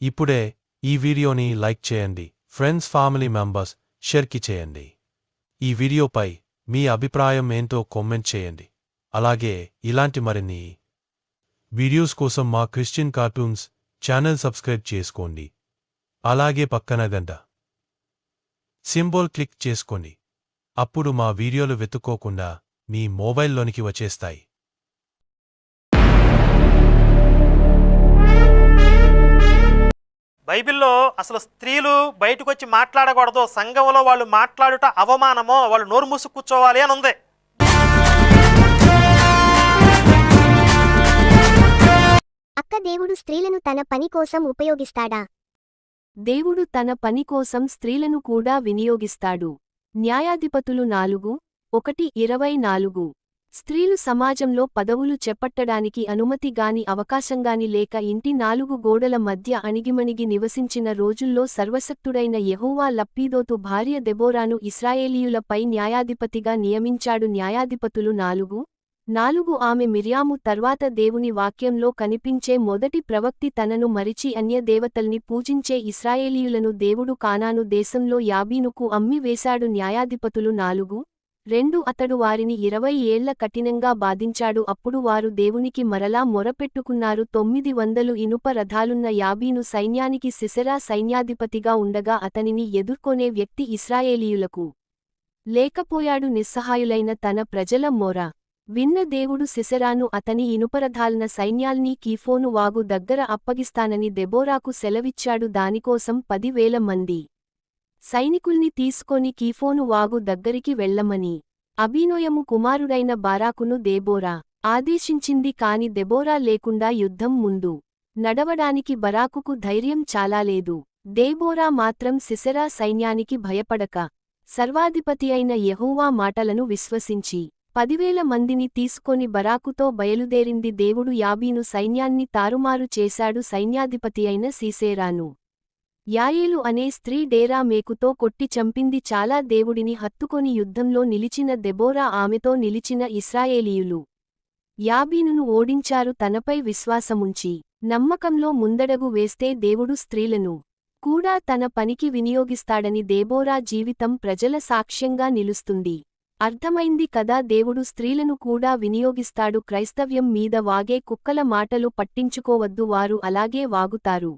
ఇప్పుడే ఈ వీడియోని లైక్ చేయండి. ఫ్రెండ్స్ ఫ్యామిలీ మెంబర్స్ షేర్కి చేయండి. ఈ వీడియోపై మీ అభిప్రాయం ఏంటో కామెంట్ చేయండి. అలాగే ఇలాంటి మరిన్ని వీడియోస్ కోసం మా క్రిస్టియన్ కార్టూన్స్ ఛానల్ సబ్స్క్రైబ్ చేసుకోండి. అలాగే పక్కన గంట సింబల్ క్లిక్ చేసుకోండి. అప్పుడు మా వీడియోలు వెతుక్కోకుండా మీ మొబైల్లోనికి వచ్చేస్తాయి. బైబిల్లో అసలు స్త్రీలు బయటకు వచ్చి మాట్లాడకూడదు సంఘంలో వాళ్ళు మాట్లాడుట అవమానమో వాళ్ళు నోరు మూసి కూర్చోవాలి అని ఉంది. అక్క దేవుడు స్త్రీలను తన పని కోసం ఉపయోగిస్తాడా? దేవుడు తన పని కోసం స్త్రీలను కూడా వినియోగిస్తాడు. న్యాయాధిపతులు నాలుగు ఒకటి ఇరవై నాలుగు. స్త్రీలు సమాజంలో పదవులు చేపట్టడానికి అనుమతిగాని అవకాశంగాని లేక ఇంటి నాలుగు గోడల మధ్య అణిగిమణిగి నివసించిన రోజుల్లో సర్వశక్తుడైన యహోవా లప్పీదోతు భార్య దెబోరాను ఇస్రాయేలీయులపై న్యాయాధిపతిగా నియమించాడు. న్యాయాధిపతులు నాలుగు. నాలుగు ఆమె మిర్యాము తర్వాత దేవుని వాక్యంలో కనిపించే మొదటి ప్రవక్తి తనను మరిచి అన్యదేవతల్ని పూజించే ఇస్రాయేలీయులను దేవుడు కానాను దేశంలో యాబీనుకు అమ్మివేశాడు న్యాయాధిపతులు నాలుగు. రెండు అతడు వారిని ఇరవై ఏళ్ళ కఠినంగా బాధించాడు. అప్పుడు వారు దేవునికి మరలా మొరపెట్టుకున్నారు. తొమ్మిది వందలు ఇనుప రథాలున్న యాబీను సైన్యానికి సిసెరా సైన్యాధిపతిగా ఉండగా అతనిని ఎదుర్కొనే వ్యక్తి ఇస్రాయేలీయులకు లేకపోయాడు. నిస్సహాయులైన తన ప్రజల మొర విన్న దేవుడు సిసెరాను అతని ఇనుపరథాలన సైన్యాల్నీ కీఫోను వాగు దగ్గర అప్పగిస్తానని దెబోరాకు సెలవిచ్చాడు. దానికోసం పదివేల మంది సైనికుల్ని తీసుకొని కీఫోను వాగు దగ్గరికి వెళ్ళమని అభినోయము కుమారుడైన బారాకును దేబోరా ఆదేశించింది కాని దెబోరా లేకుండా యుద్ధం ముందు నడవడానికి బరాకుకు ధైర్యం చాలా లేదు దేబోరా మాత్రం సిసెరా సైన్యానికి భయపడక సర్వాధిపతి అయిన యహోవా మాటలను విశ్వసించి పదివేల మందిని తీసుకొని బరాకుతో బయలుదేరింది దేవుడు యాబీను సైన్యాన్ని తారుమారు చేశాడు సైన్యాధిపతి అయిన సీసేరాను. యాయేలు అనే స్త్రీ డేరా మేకుతో కొట్టి చంపింది చాలా దేవుడిని హత్తుకొని యుద్ధంలో నిలిచిన దెబోరా ఆమెతో నిలిచిన ఇస్రాయేలీయులు. యాబీనును ఓడించారు తనపై విశ్వాసముంచి. నమ్మకంలో ముందడగు వేస్తే దేవుడు స్త్రీలను కూడా తన పనికి వినియోగిస్తాడని దేబోరా జీవితం ప్రజల సాక్ష్యంగా నిలుస్తుంది. అర్థమైంది కదా దేవుడు స్త్రీలను కూడా వినియోగిస్తాడు క్రైస్తవ్యం మీద వాగే కుక్కల మాటలు పట్టించుకోవద్దు వారు అలాగే వాగుతారు.